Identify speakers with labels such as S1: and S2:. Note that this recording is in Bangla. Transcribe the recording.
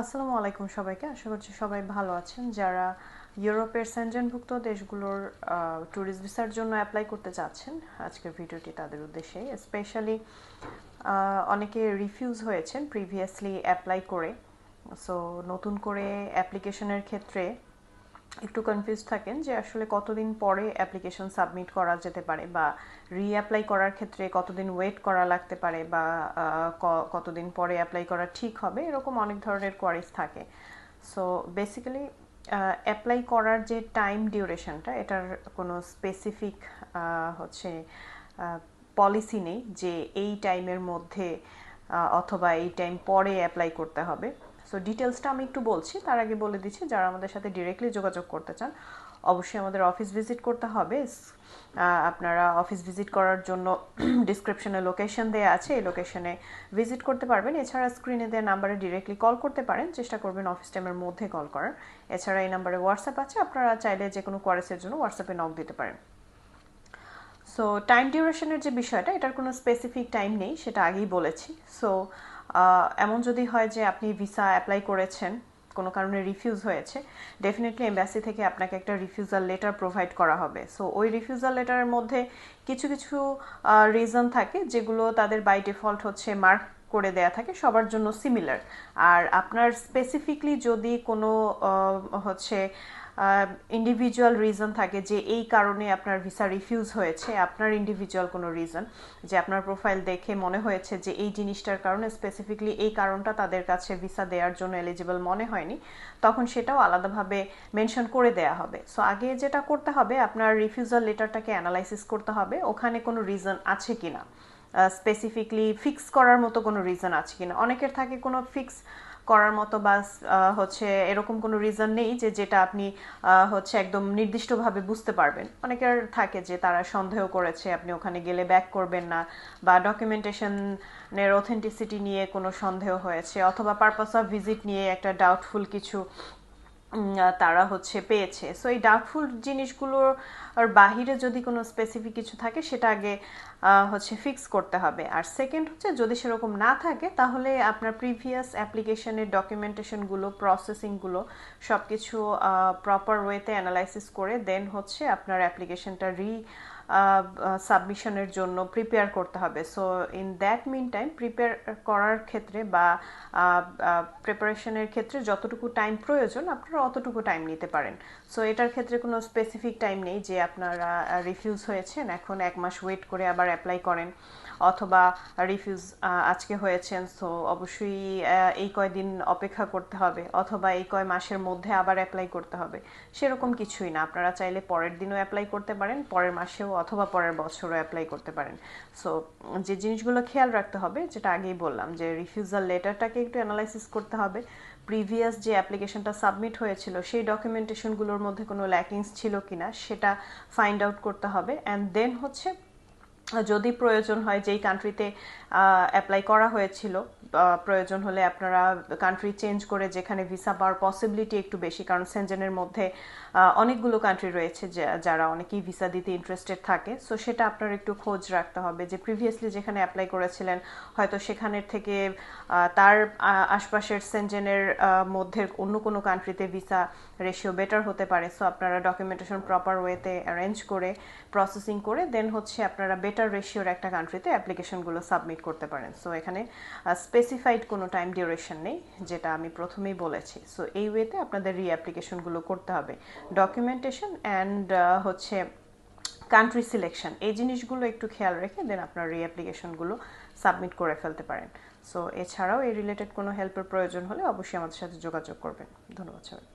S1: আসসালামু আলাইকুম সবাইকে। আশা করছি সবাই ভালো আছেন। যারা ইউরোপের সেনজেনভুক্ত দেশগুলোর ট্যুরিস্ট ভিসার জন্য অ্যাপ্লাই করতে চাচ্ছেন, আজকের ভিডিওটি তাদের উদ্দেশ্যে স্পেশালি অনেকে রিফিউজ হয়েছেন প্রিভিয়াসলি অ্যাপ্লাই করে। সো নতুন করে অ্যাপ্লিকেশনের ক্ষেত্রে একটু কনফিউজ থাকেন যে আসলে কতদিন পরে অ্যাপ্লিকেশন সাবমিট করা যেতে পারে বা রিঅ্যাপ্লাই করার ক্ষেত্রে কতদিন ওয়েট করা লাগতে পারে বা কতদিন পরে অ্যাপ্লাই করা ঠিক হবে, এরকম অনেক ধরনের কোয়ারিজ থাকে। সো বেসিক্যালি অ্যাপ্লাই করার যে টাইম ডিউরেশনটা এটার কোনো স্পেসিফিক হচ্ছে পলিসি নেই যে এই টাইমের মধ্যে অথবা এই টাইম পরে অ্যাপ্লাই করতে হবে। সো ডিটেলসটা আমি একটু বলছি। তার আগে বলে দিচ্ছি, যারা আমাদের সাথে ডিরেক্টলি যোগাযোগ করতে চান, অবশ্যই আমাদের অফিস ভিজিট করতে হবে। আপনারা অফিস ভিজিট করার জন্য ডিসক্রিপশনে লোকেশন দেওয়া আছে। এই লোকেশনে ভিজিট করতে পারবেন। এছাড়া স্ক্রিনে দেওয়া নাম্বারে ডিরেক্টলি কল করতে পারেন। চেষ্টা করবেন অফিস টাইমের মধ্যে কল করার। এছাড়া এই নাম্বারে হোয়াটসঅ্যাপ আছে। আপনারা চাইলে যে কোনো কোয়ারেসের জন্য হোয়াটসঅ্যাপে নক দিতে পারেন। সো টাইম ডিউরেশনের যে বিষয়টা, এটার কোনো স্পেসিফিক টাইম নেই, সেটা আগেই বলেছি। সো এমন যদি হয় যে আপনি ভিসা অ্যাপ্লাই করেছেন, কোনো কারণে রিফিউজ হয়েছে ডেফিনেটলি এম্বাসি থেকে আপনাকে একটা রিফিউজাল লেটার প্রোভাইড করা হবে। সো ওই রিফিউজাল লেটারের মধ্যে কিছু কিছু রিজন থাকে যেগুলো তাদের বাই ডিফল্ট হচ্ছে মার্ক করে দেয়া থাকে, সবার জন্য সিমিলার আর আপনার স্পেসিফিকলি যদি কোনো হচ্ছে ইন্ডিভিজুয়াল রিজন থাকে যে এই কারণে আপনার ভিসা রিফিউজ হয়েছে, আপনার ইন্ডিভিজুয়াল কোনো রিজন যে আপনার প্রোফাইল দেখে মনে হয়েছে যে এই জিনিসটার কারণে স্পেসিফিকলি এই কারণটা তাদের কাছে ভিসা দেওয়ার জন্য এলিজিবল মনে হয়নি, তখন সেটাও আলাদাভাবে মেনশন করে দেয়া হবে। সো আগে যেটা করতে হবে, আপনার রিফিউজাল লেটারটাকে অ্যানালাইসিস করতে হবে, ওখানে কোনো রিজন আছে কিনা। স্পেসিফিকলি ফিক্স করার মতো কোনো রিজন আছে কিনা। অনেকের থাকে কোনো ফিক্স করার মতো বা হচ্ছে এরকম কোনো রিজন নেই যে, যেটা আপনি হচ্ছে একদম নির্দিষ্টভাবে বুঝতে পারবেন। অনেকের থাকে যে, তারা সন্দেহ করেছে, আপনি ওখানে গেলে ব্যাক করবেন না বা ডকুমেন্টেশনের অথেন্টিসিটি নিয়ে কোনো সন্দেহ হয়েছে অথবা পারপাস অফ ভিজিট নিয়ে একটা ডাউটফুল কিছু তারা হচ্ছে পেয়েছে। সো এই ডাউটফুল জিনিসগুলোর বাহিরে যদি কোনো স্পেসিফিক কিছু থাকে, সেটা আগে হচ্ছে ফিক্স করতে হবে। আর সেকেন্ড হচ্ছে যদি সেরকম না থাকে, তাহলে আপনার প্রিভিয়াস অ্যাপ্লিকেশনের ডকুমেন্টেশনগুলো প্রসেসিংগুলো সব কিছু প্রপার ওয়েতে অ্যানালাইসিস করে দেন হচ্ছে আপনার অ্যাপ্লিকেশনটা রি সাবমিশনের জন্য প্রিপেয়ার করতে হবে। So in that meantime prepare করার ক্ষেত্রে বা প্রিপারেশনের ক্ষেত্রে যতটুকু টাইম প্রয়োজন, আপনারা অতটুকু টাইম নিতে পারেন। সো এটার ক্ষেত্রে কোনো স্পেসিফিক টাইম নেই যে আপনারা রিফিউজ হয়েছেন, এখন এক মাস ওয়েট করে আবার অ্যাপ্লাই করেন। অথবা রিফিউজ আজকে হয়েছেন সো অবশ্যই এই কয়দিন অপেক্ষা করতে হবে অথবা এই কয় মাসের মধ্যে আবার অ্যাপ্লাই করতে হবে। সেরকম কিছুই না। আপনারা চাইলে পরের দিনও অ্যাপ্লাই করতে পারেন, পরের মাসেও অথবা পরের বছরও অ্যাপ্লাই করতে পারেন। সো যে জিনিসগুলো খেয়াল রাখতে হবে, যেটা আগেই বললাম, যে রিফিউজাল লেটারটাকে একটু অ্যানালাইসিস করতে হবে। প্রিভিয়াস যে অ্যাপ্লিকেশনটা সাবমিট হয়েছিল, সেই ডকুমেন্টেশনগুলোর মধ্যে কোনো ল্যাকিংস ছিল কিনা, সেটা ফাইন্ড আউট করতে হবে। অ্যান্ড দেন হচ্ছে যদি প্রয়োজন হয়, যেই কান্ট্রিতে অ্যাপ্লাই করা হয়েছিল প্রয়োজন হলে আপনারা কান্ট্রি চেঞ্জ করে যেখানে ভিসা পাওয়ার পসিবিলিটি একটু বেশি, কারণ সেনজেনের মধ্যে অনেকগুলো কান্ট্রি রয়েছে যারা অনেকেই ভিসা দিতে ইন্টারেস্টেড থাকে। সো সেটা আপনার একটু খোঁজ রাখতে হবে যে প্রিভিয়াসলি যেখানে অ্যাপ্লাই করেছিলেন, হয়তো সেখানের থেকে তার আশপাশের সেনজেনের মধ্যে অন্য কোনো কান্ট্রিতে ভিসা রেশিও বেটার হতে পারে। সো আপনারা ডকুমেন্টেশন প্রপার ওয়েতে অ্যারেঞ্জ করে প্রসেসিং করে দেন হচ্ছে আপনারা বেটার রেশিওর একটা কান্ট্রিতে অ্যাপ্লিকেশনগুলো সাবমিট করতে পারেন। সো এখানে স্পেসিফাইড কোনো টাইম ডিউরেশন নেই, যেটা আমি প্রথমেই বলেছি। সো এই ওয়েতে আপনাদের রি অ্যাপ্লিকেশনগুলো করতে হবে। ডকুমেন্টেশন অ্যান্ড হচ্ছে কান্ট্রি সিলেকশন এই জিনিসগুলো একটু খেয়াল রেখে দেন আপনার রি অ্যাপ্লিকেশনগুলো সাবমিট করে ফেলতে পারেন। সো এছাড়াও এই রিলেটেড কোনো হেল্পের প্রয়োজন হলে অবশ্যই আমাদের সাথে যোগাযোগ করবেন। ধন্যবাদ সবাই